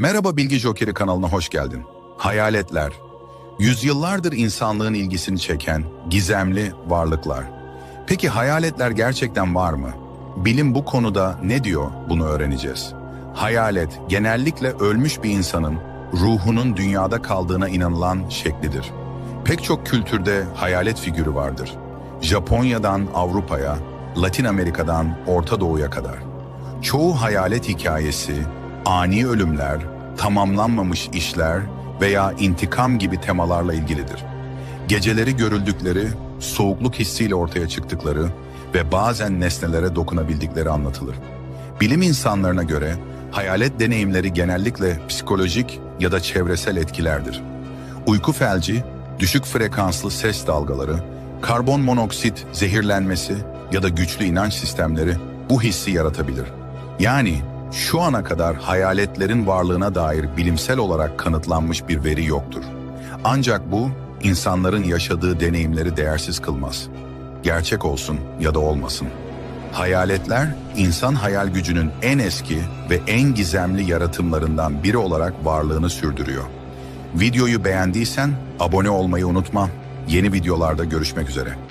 Merhaba Bilgi Jokeri kanalına hoş geldin. Hayaletler. Yüzyıllardır insanlığın ilgisini çeken gizemli varlıklar. Peki hayaletler gerçekten var mı? Bilim bu konuda ne diyor bunu öğreneceğiz. Hayalet genellikle ölmüş bir insanın ruhunun dünyada kaldığına inanılan şeklidir. Pek çok kültürde hayalet figürü vardır. Japonya'dan Avrupa'ya, Latin Amerika'dan Orta Doğu'ya kadar. Çoğu hayalet hikayesi, ani ölümler, tamamlanmamış işler veya intikam gibi temalarla ilgilidir. Geceleri görüldükleri, soğukluk hissiyle ortaya çıktıkları ve bazen nesnelere dokunabildikleri anlatılır. Bilim insanlarına göre hayalet deneyimleri genellikle psikolojik ya da çevresel etkilerdir. Uyku felci, düşük frekanslı ses dalgaları, karbon monoksit zehirlenmesi ya da güçlü inanç sistemleri bu hissi yaratabilir. Yani şu ana kadar hayaletlerin varlığına dair bilimsel olarak kanıtlanmış bir veri yoktur. Ancak bu insanların yaşadığı deneyimleri değersiz kılmaz. Gerçek olsun ya da olmasın. Hayaletler insan hayal gücünün en eski ve en gizemli yaratımlarından biri olarak varlığını sürdürüyor. Videoyu beğendiysen abone olmayı unutma. Yeni videolarda görüşmek üzere.